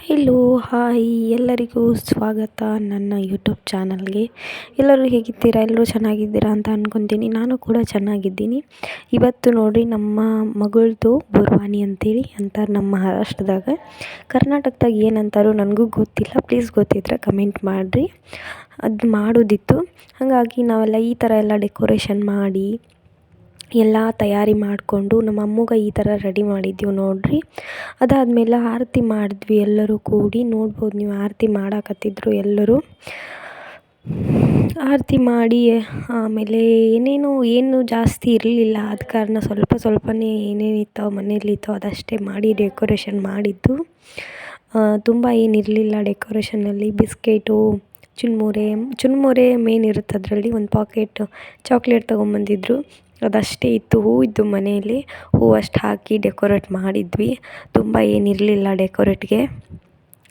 Hello hi ಎಲ್ಲರಿಗೂ ಸ್ವಾಗತ ನನ್ನ ಯೂಟ್ಯೂಬ್ ಚಾನಲ್ಗೆ. ಎಲ್ಲರೂ ಹೇಗಿದ್ದೀರಾ? ಎಲ್ಲರೂ ಚೆನ್ನಾಗಿದ್ದೀರಾ ಅಂತ ಅಂದ್ಕೊತೀನಿ ನಾನು ಕೂಡ ಚೆನ್ನಾಗಿದ್ದೀನಿ. ಇವತ್ತು ನೋಡಿರಿ, ನಮ್ಮ ಮಗಳದು ಬುರ್ವಾನಿ ಅಂತೇಳಿ ಅಂತಾರೆ ನಮ್ಮ ಮಹಾರಾಷ್ಟ್ರದಾಗ. ಕರ್ನಾಟಕದಾಗ ಏನಂತಾರೋ ನನಗೂ ಗೊತ್ತಿಲ್ಲ. ಪ್ಲೀಸ್ ಗೊತ್ತಿದ್ದರೆ ಕಮೆಂಟ್ ಮಾಡಿರಿ. ಅದು ಮಾಡೋದಿತ್ತು. ಹಾಗಾಗಿ ನಾವೆಲ್ಲ ಈ ಥರ ಎಲ್ಲ ಡೆಕೋರೇಷನ್ ಮಾಡಿ ಎಲ್ಲ ತಯಾರಿ ಮಾಡಿಕೊಂಡು ನಮ್ಮ ಅಮ್ಮಗೆ ಈ ಥರ ರೆಡಿ ಮಾಡಿದ್ದೀವಿ ನೋಡಿರಿ. ಅದಾದಮೇಲೆ ಆರತಿ ಮಾಡಿದ್ವಿ ಎಲ್ಲರೂ ಕೂಡಿ. ನೋಡ್ಬೋದು ನೀವು ಆರತಿ ಮಾಡಾಕತ್ತಿದ್ರು ಎಲ್ಲರೂ. ಆರತಿ ಮಾಡಿ, ಆಮೇಲೆ ಏನೇನೋ ಏನು ಜಾಸ್ತಿ ಇರಲಿಲ್ಲ. ಆದ ಕಾರಣ ಸ್ವಲ್ಪ ಸ್ವಲ್ಪನೇ ಏನೇನಿತ್ತೋ ಮನೇಲಿತ್ತೋ ಅದಷ್ಟೇ ಮಾಡಿ ಡೆಕೋರೇಷನ್ ಮಾಡಿದ್ದು. ತುಂಬ ಏನಿರಲಿಲ್ಲ ಡೆಕೋರೇಷನಲ್ಲಿ ಬಿಸ್ಕೆಟು, ಚುನ್ಮೊರೆ ಚುನ್ಮೊರೆ ಮೇನ್ ಇರುತ್ತೆ ಅದರಲ್ಲಿ. ಒಂದು ಪಾಕೆಟ್ ಚಾಕ್ಲೇಟ್ ತೊಗೊಂಬಂದಿದ್ರು. ಅದಷ್ಟೇ ಇತ್ತು ಹೂ ಇದ್ದು ಮನೆಯಲ್ಲಿ. ಹೂ ಅಷ್ಟು ಹಾಕಿ ಡೆಕೋರೇಟ್ ಮಾಡಿದ್ವಿ. ತುಂಬ ಏನಿರಲಿಲ್ಲ ಡೆಕೋರೇಟ್ಗೆ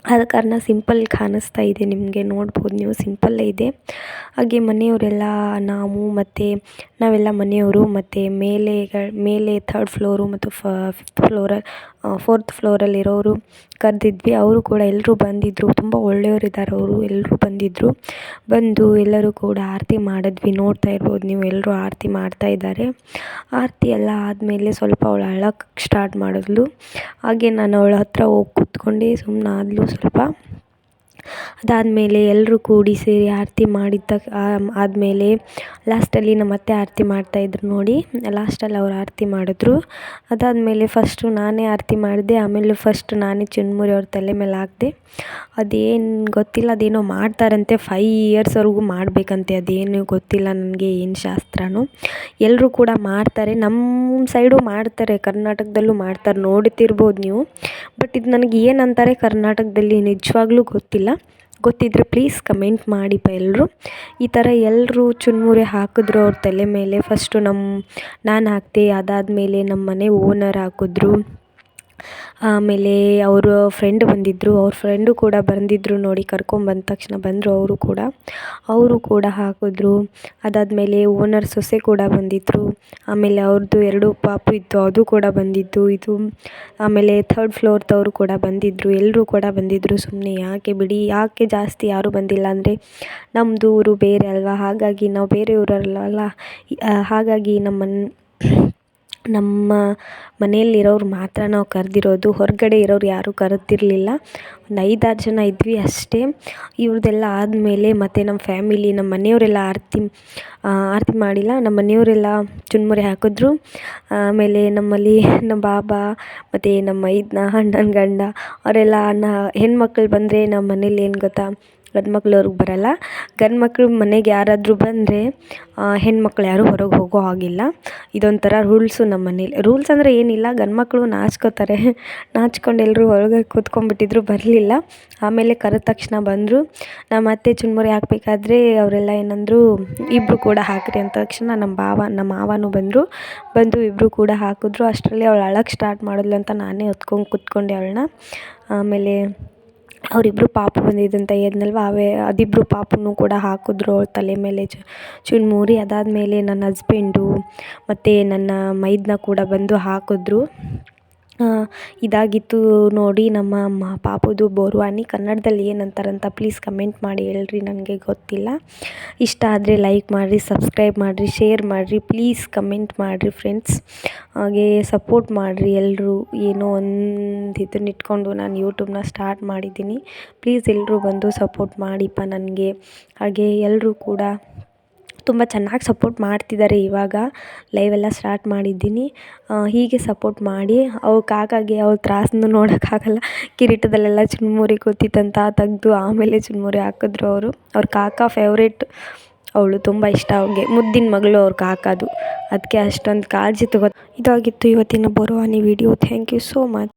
ಆದ ಕಾರಣ ಸಿಂಪಲ್ ಕಾಣಿಸ್ತಾ ಇದೆ, ನಿಮಗೆ ನೋಡ್ಬೋದು ನೀವು, ಸಿಂಪಲ್ಲೇ ಇದೆ. ಹಾಗೆ ಮನೆಯವರೆಲ್ಲ ನಾವು ಮತ್ತು ನಾವೆಲ್ಲ ಮನೆಯವರು ಮತ್ತು ಮೇಲೆ ಮೇಲೆ ಥರ್ಡ್ ಫ್ಲೋರು ಮತ್ತು ಫಿಫ್ತ್ ಫ್ಲೋರ ಫೋರ್ತ್ ಫ್ಲೋರಲ್ಲಿರೋರು ಕರೆದಿದ್ವಿ. ಅವರು ಕೂಡ ಎಲ್ಲರೂ ಬಂದಿದ್ದರು ತುಂಬ ಒಳ್ಳೆಯವರಿದ್ದಾರೆ ಅವರು, ಎಲ್ಲರೂ ಬಂದಿದ್ದರು ಬಂದು ಎಲ್ಲರೂ ಕೂಡ ಆರತಿ ಮಾಡಿದ್ವಿ, ನೋಡ್ತಾ ಇರ್ಬೋದು ನೀವು, ಎಲ್ಲರೂ ಆರತಿ ಮಾಡ್ತಾ ಇದ್ದಾರೆ. ಆರತಿ ಎಲ್ಲ ಆದಮೇಲೆ ಸ್ವಲ್ಪ ಅವಳು ಅಳಕ್ಕೆ ಸ್ಟಾರ್ಟ್ ಮಾಡಿದ್ಲು. ಹಾಗೆ ನಾನು ಅವಳ ಹತ್ರ ಹೋಗಿ ಕೂತ್ಕೊಂಡೆ ಸುಮ್ಮನಾದ್ಲು ಸ್ವಲ್ಪ ಅದಾದಮೇಲೆ ಎಲ್ಲರೂ ಕೂಡಿ ಸೇರಿ ಆರತಿ ಮಾಡಿದ ಆದಮೇಲೆ ಲಾಸ್ಟಲ್ಲಿ ನಮ್ಮ ಅತ್ತೆ ಆರತಿ ಮಾಡ್ತಾಯಿದ್ರು ನೋಡಿ. ಲಾಸ್ಟಲ್ಲಿ ಅವ್ರು ಆರತಿ ಮಾಡಿದ್ರು. ಅದಾದಮೇಲೆ ಫಸ್ಟು ನಾನೇ ಆರತಿ ಮಾಡಿದೆ. ಆಮೇಲೆ ಫಸ್ಟ್ ನಾನೇ ಚುನ್ಮುರಿ ಅವ್ರ ತಲೆ ಮೇಲೆ ಹಾಕಿದೆ. ಅದೇನು ಗೊತ್ತಿಲ್ಲ, ಅದೇನೋ ಮಾಡ್ತಾರಂತೆ. ಫೈ ಇಯರ್ಸ್ವರೆಗೂ ಮಾಡಬೇಕಂತೆ. ಅದೇನು ಗೊತ್ತಿಲ್ಲ ನನಗೆ, ಏನು ಶಾಸ್ತ್ರನೂ. ಎಲ್ಲರೂ ಕೂಡ ಮಾಡ್ತಾರೆ. ನಮ್ಮ ಸೈಡು ಮಾಡ್ತಾರೆ. ಕರ್ನಾಟಕದಲ್ಲೂ ಮಾಡ್ತಾರೆ. ನೋಡ್ತಿರ್ಬೋದು ನೀವು. ಬಟ್ ಇದು ನನಗೆ ಏನಂತಾರೆ ಕರ್ನಾಟಕದಲ್ಲಿ ನಿಜವಾಗ್ಲೂ ಗೊತ್ತಿಲ್ಲ. ಗೊತ್ತಿದ್ದರೆ ಪ್ಲೀಸ್ ಕಮೆಂಟ್ ಮಾಡಿಪ್ಪ ಎಲ್ಲರೂ ಈ ಥರ ಎಲ್ಲರೂ ಚುನ್ಮೂರೆ ಹಾಕಿದ್ರು ಅವ್ರ ತಲೆ ಮೇಲೆ. ಫಸ್ಟು ನಮ್ಮ ನಾನು ಹಾಕಿದೆ, ಅದಾದಮೇಲೆ ನಮ್ಮ ಮನೆ ಓನರ್ ಹಾಕಿದ್ರು. ಆಮೇಲೆ ಅವರ ಫ್ರೆಂಡ್ ಬಂದಿದ್ದರು ಅವ್ರ ಫ್ರೆಂಡು ಕೂಡ ಬಂದಿದ್ದರು ನೋಡಿ ಕರ್ಕೊಂಬಂದ ತಕ್ಷಣ ಬಂದರು ಅವರು ಕೂಡ. ಅವರು ಕೂಡ ಹಾಕಿದ್ರು. ಅದಾದಮೇಲೆ ಓನರ್ ಸೊಸೆ ಕೂಡ ಬಂದಿದ್ದರು ಆಮೇಲೆ ಅವ್ರದ್ದು ಎರಡು ಪಾಪು ಇತ್ತು, ಅದು ಕೂಡ ಬಂದಿದ್ದು. ಇದು ಆಮೇಲೆ ಥರ್ಡ್ ಫ್ಲೋರ್ದವರು ಕೂಡ ಬಂದಿದ್ದರು ಎಲ್ಲರೂ ಕೂಡ ಬಂದಿದ್ದರು ಸುಮ್ಮನೆ ಯಾಕೆ ಬಿಡಿ, ಯಾಕೆ ಜಾಸ್ತಿ ಯಾರೂ ಬಂದಿಲ್ಲ ಅಂದರೆ ನಮ್ಮದು ಊರು ಬೇರೆ ಅಲ್ವಾ? ಹಾಗಾಗಿ ನಾವು ಬೇರೆ ಊರಲ್ಲ ಹಾಗಾಗಿ ನಮ್ಮ ನಮ್ಮ ಮನೆಯಲ್ಲಿರೋರು ಮಾತ್ರ ನಾವು ಕರೆದಿರೋದು, ಹೊರಗಡೆ ಇರೋರು ಯಾರೂ ಕರೆದಿರಲಿಲ್ಲ. ಒಂದು ಐದಾರು ಜನ ಇದ್ವಿ ಅಷ್ಟೇ. ಇವ್ರದ್ದೆಲ್ಲ ಆದಮೇಲೆ ಮತ್ತು ನಮ್ಮ ಫ್ಯಾಮಿಲಿ ನಮ್ಮ ಮನೆಯವರೆಲ್ಲ ಆರತಿ ಆರತಿ ಮಾಡಿಲ್ಲ. ನಮ್ಮ ಮನೆಯವರೆಲ್ಲ ಚುನ್ಮುರಿ ಹಾಕಿದ್ರು. ಆಮೇಲೆ ನಮ್ಮಲ್ಲಿ ನಮ್ಮ ಬಾಬಾ, ಮತ್ತು ನಮ್ಮ ಮೈದ್ನ ಅಣ್ಣನ ಗಂಡ, ಅವರೆಲ್ಲ ನಾ ಹೆಣ್ಮಕ್ಳು ಬಂದರೆ ನಮ್ಮ ಮನೇಲಿ ಏನು ಗೊತ್ತಾ ಗಂಡು ಮಕ್ಳು ಅವ್ರಿಗೆ ಬರಲ್ಲ. ಗಂಡು ಮಕ್ಳು ಮನೆಗೆ ಯಾರಾದರೂ ಬಂದರೆ ಹೆಣ್ಮಕ್ಳು ಯಾರೂ ಹೊರಗೆ ಹೋಗೋ ಹಾಗಿಲ್ಲ. ಇದೊಂಥರ ರೂಲ್ಸು ನಮ್ಮ ಮನೇಲಿ. ರೂಲ್ಸ್ ಅಂದರೆ ಏನಿಲ್ಲ ಗಂಡು ಮಕ್ಕಳು ನಾಚ್ಕೋತಾರೆ. ನಾಚ್ಕೊಂಡು ಎಲ್ಲರೂ ಹೊರಗೆ ಕೂತ್ಕೊಂಡ್ಬಿಟ್ಟಿದ್ರು ಬರಲಿಲ್ಲ. ಆಮೇಲೆ ಕರೆದ ತಕ್ಷಣ ಬಂದರು. ನಮ್ಮ ಅತ್ತೆ ಚುಣ್ಮುರಿ ಹಾಕಬೇಕಾದ್ರೆ ಅವರೆಲ್ಲ ಏನಂದ್ರು ಇಬ್ಬರು ಕೂಡ ಹಾಕಿರಿ ಅಂದ ತಕ್ಷಣ ನಮ್ಮ ಭಾವ, ನಮ್ಮ ಮಾವನೂ ಬಂದರು. ಬಂದು ಇಬ್ಬರು ಕೂಡ ಹಾಕಿದ್ರು. ಅಷ್ಟರಲ್ಲಿ ಅವಳು ಅಳಕ್ಕೆ ಸ್ಟಾರ್ಟ್ ಮಾಡಿದ್ಲು ಅಂತ ನಾನೇ ಹೊತ್ಕೊಂಡು ಕೂತ್ಕೊಂಡೆ ಅವಳನ್ನ. ಆಮೇಲೆ ಅವರಿಬ್ರು ಪಾಪು ಬಂದಿದ್ದಂತ ಹೇಳಿದ್ನಲ್ವ? ಅವೇ ಅದಿಬ್ಬರು ಪಾಪುನೂ ಕೂಡ ಹಾಕಿದ್ರು ಅವ್ಳ ತಲೆ ಮೇಲೆ ಚುರುಮುರಿ ಅದಾದಮೇಲೆ ನನ್ನ ಹಸ್ಬೆಂಡು ಮತ್ತು ನನ್ನ ಮೈದುನ ಕೂಡ ಬಂದು ಹಾಕಿದ್ರು. ಇದಾಗಿತ್ತು ನೋಡಿ ನಮ್ಮ ಮ ಪಾಪುದು ಬೋರ್ವಾನಿ ಕನ್ನಡದಲ್ಲಿ ಏನಂತಾರಂತ ಪ್ಲೀಸ್ ಕಮೆಂಟ್ ಮಾಡಿ, ಹೇಳ್ರಿ ನನಗೆ ಗೊತ್ತಿಲ್ಲ. ಇಷ್ಟ ಆದರೆ ಲೈಕ್ ಮಾಡಿರಿ ಸಬ್ಸ್ಕ್ರೈಬ್ ಮಾಡಿರಿ ಶೇರ್ ಮಾಡಿರಿ ಪ್ಲೀಸ್ ಕಮೆಂಟ್ ಮಾಡಿರಿ ಫ್ರೆಂಡ್ಸ್ ಹಾಗೆ ಸಪೋರ್ಟ್ ಮಾಡಿರಿ ಎಲ್ಲರೂ ಏನೋ ಒಂದು ಇದನ್ನ ಇಟ್ಕೊಂಡು ನಾನು ಯೂಟ್ಯೂಬ್ನ ಸ್ಟಾರ್ಟ್ ಮಾಡಿದ್ದೀನಿ. ಪ್ಲೀಸ್ ಎಲ್ಲರೂ ಬಂದು ಸಪೋರ್ಟ್ ಮಾಡಿಪ್ಪ ನನಗೆ. ಹಾಗೆ ಎಲ್ಲರೂ ಕೂಡ ತುಂಬ ಚೆನ್ನಾಗಿ ಸಪೋರ್ಟ್ ಮಾಡ್ತಿದ್ದಾರೆ ಇವಾಗ. ಲೈವೆಲ್ಲ ಸ್ಟಾರ್ಟ್ ಮಾಡಿದ್ದೀನಿ. ಹೀಗೆ ಸಪೋರ್ಟ್ ಮಾಡಿ. ಅವು ಕಾಕಾಗೆ ಅವ್ರ ತ್ರಾಸನ್ನು ನೋಡೋಕ್ಕಾಗಲ್ಲ ಕಿರೀಟದಲ್ಲೆಲ್ಲ ಚುರುಮುರಿ ಕೂತಿತ್ತಂತ ತೆಗ್ದು ಆಮೇಲೆ ಚುರುಮುರಿ ಹಾಕಿದ್ರು ಅವರು. ಅವ್ರ ಕಾಕ ಫೇವ್ರೇಟ್ ಅವಳು ತುಂಬ ಇಷ್ಟ ಅವ್ಳಿಗೆ ಮುದ್ದಿನ ಮಗಳು ಅವ್ರ ಕಾಕದು. ಅದಕ್ಕೆ ಅಷ್ಟೊಂದು ಕಾಳಜಿ ತಗೋ ಇದಾಗಿತ್ತು ಇವತ್ತಿನ ಬರುವಾನಿ video thank you so much